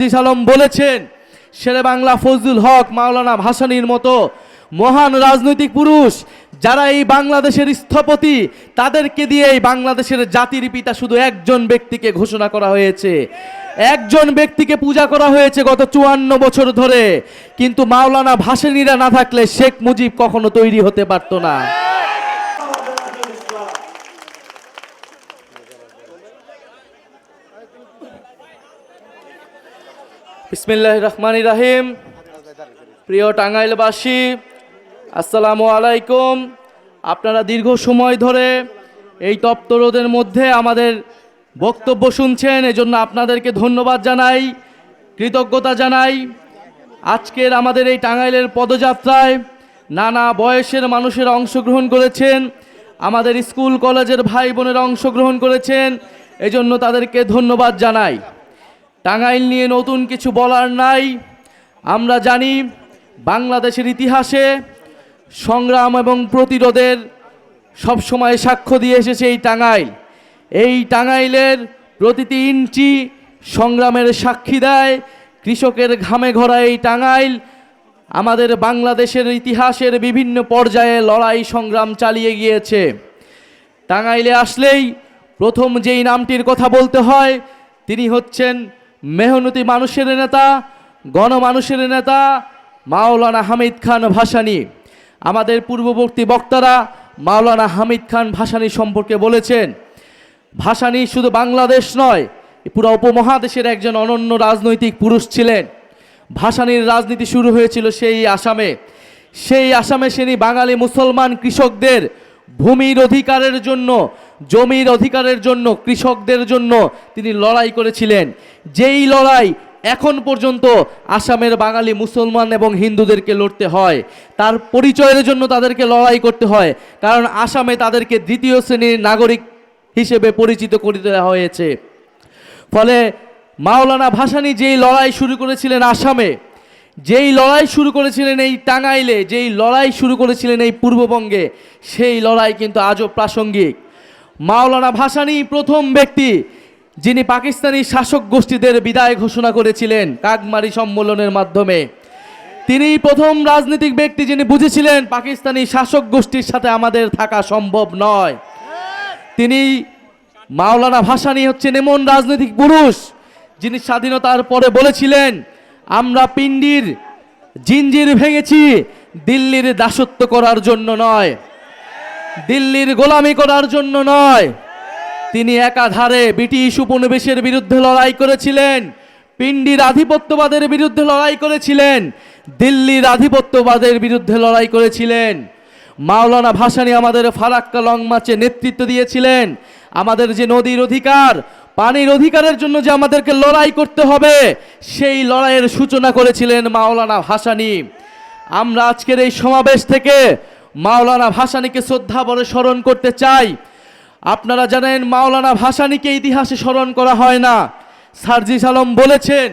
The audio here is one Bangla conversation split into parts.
আব্দুল আলম বলেছেন, শেরে বাংলা ফজলুল হক মাওলানা ভাসানীর মতো মহান রাজনৈতিক পুরুষ যারা এই বাংলাদেশের স্থপতি, তাদেরকে দিয়ে এই বাংলাদেশের জাতির পিতা শুধু একজন ব্যক্তিকে ঘোষণা করা হয়েছে। একজন ব্যক্তিকে পূজা করা হয়েছে গত চুয়ান্ন বছর ধরে। কিন্তু মাওলানা ভাসানীরা না থাকলে শেখ মুজিব কখনো তৈরি হতে পারতো না। বিসমিল্লাহ রহমান রাহিম। প্রিয় টাঙ্গাইলবাসী, আসসালামু আলাইকুম। আপনারা দীর্ঘ সময় ধরে এই তপ্ত রোদের মধ্যে আমাদের বক্তব্য শুনছেন, এজন্য আপনাদেরকে ধন্যবাদ জানাই, কৃতজ্ঞতা জানাই। আজকের আমাদের এই টাঙ্গাইলের পদযাত্রায় নানা বয়সের মানুষেরা অংশগ্রহণ করেছেন, আমাদের স্কুল কলেজের ভাই বোনেরা অংশগ্রহণ করেছেন, এজন্য তাদেরকে ধন্যবাদ জানাই। টাঙ্গাইল নিয়ে নতুন কিছু বলার নাই। আমরা জানি বাংলাদেশের ইতিহাসে সংগ্রাম এবং প্রতিরোধের সবসময় সাক্ষ্য দিয়ে এসেছে এই টাঙ্গাইল। এই টাঙ্গাইলের প্রতিটি ইঞ্চি সংগ্রামের সাক্ষী দেয়, কৃষকের ঘামে ঘরা এই টাঙ্গাইল। আমাদের বাংলাদেশের ইতিহাসের বিভিন্ন পর্যায়ে লড়াই সংগ্রাম চালিয়ে গিয়েছে। টাঙ্গাইলে আসলেই প্রথম যেই নামটির কথা বলতে হয়, তিনি হচ্ছেন মেহনতি মানুষের নেতা, গণমানুষের নেতা, মাওলানা হামিদ খান ভাসানী। আমাদের পূর্ববর্তী বক্তারা মাওলানা হামিদ খান ভাসানী সম্পর্কে বলেছেন, ভাসানী শুধু বাংলাদেশ নয়, পুরো উপমহাদেশের একজন অনন্য রাজনৈতিক পুরুষ ছিলেন। ভাসানীর রাজনীতি শুরু হয়েছিল সেই আসামে। সেই আসামে তিনি বাঙালি মুসলমান কৃষকদের ভূমির অধিকারের জন্য জমির অধিকারের জন্য, কৃষকদের জন্য তিনি লড়াই করেছিলেন। যেই লড়াই এখন পর্যন্ত আসামের বাঙালি মুসলমান এবং হিন্দুদেরকে লড়তে হয়, তার পরিচয়ের জন্য তাদেরকে লড়াই করতে হয়, কারণ আসামে তাদেরকে দ্বিতীয় শ্রেণির নাগরিক হিসেবে পরিচিত করে দেওয়া হয়েছে। ফলে মাওলানা ভাসানি যেই লড়াই শুরু করেছিলেন আসামে, যেই লড়াই শুরু করেছিলেন এই টাঙ্গাইলে, যেই লড়াই শুরু করেছিলেন এই পূর্ববঙ্গে, সেই লড়াই কিন্তু আজও প্রাসঙ্গিক। মাওলানা ভাসানী প্রথম ব্যক্তি যিনি পাকিস্তানি শাসক গোষ্ঠীদের বিদায় ঘোষণা করেছিলেন কাকমারি সম্মেলনের মাধ্যমে। তিনি প্রথম রাজনৈতিক ব্যক্তি যিনি বুঝেছিলেন পাকিস্তানি শাসক গোষ্ঠীর সাথে আমাদের থাকা সম্ভব নয়। তিনি মাওলানা ভাসানী হচ্ছেন এমন রাজনৈতিক পুরুষ যিনি স্বাধীনতার পরে বলেছিলেন, আমরা পিণ্ডির জিঞ্জির ভেঙেছি, দিল্লির দাসত্ব করার জন্য নয়। দিল্লির গোলামি করার জন্য নয়। তিনি একাধারে ব্রিটিশ উপনিবেশের বিরুদ্ধে লড়াই করেছিলেন পিণ্ডির আধিপত্যবাদের বিরুদ্ধে লড়াই করেছিলেন, দিল্লির আধিপত্যবাদের বিরুদ্ধে লড়াই করেছিলেন। মাওলানা ভাসানী আমাদের ফারাক্কা লং মার্চে নেতৃত্ব দিয়েছিলেন। আমাদের যে নদীর অধিকার, পানির অধিকারের জন্য যে আমাদেরকে লড়াই করতে হবে, সেই লড়াইয়ের সূচনা করেছিলেন মাওলানা ভাসানী। আমরা আজকের এই সমাবেশ থেকে মাওলানা ভাসানীকে শ্রদ্ধা বলে স্মরণ করতে চাই। আপনারা জানেন মাওলানা ভাসানীকে ইতিহাসে স্মরণ করা হয় না। সার্জিস আলম বলেছেন,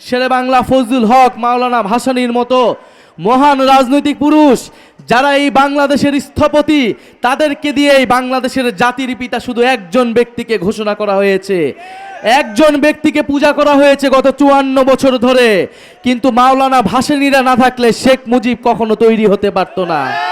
শেরে বাংলা ফজলুল হক মাওলানা ভাসানীর মতো মহান রাজনৈতিক পুরুষ, যারা এই বাংলাদেশের স্থপতি, তাদেরকে দিয়ে এই বাংলাদেশের জাতির পিতা শুধু একজন ব্যক্তিকে ঘোষণা করা হয়েছে। একজন ব্যক্তিকে পূজা করা হয়েছে গত চুয়ান্ন বছর ধরে। কিন্তু মাওলানা ভাসানীরা না থাকলে শেখ মুজিব কখনো তৈরি হতে পারতো না।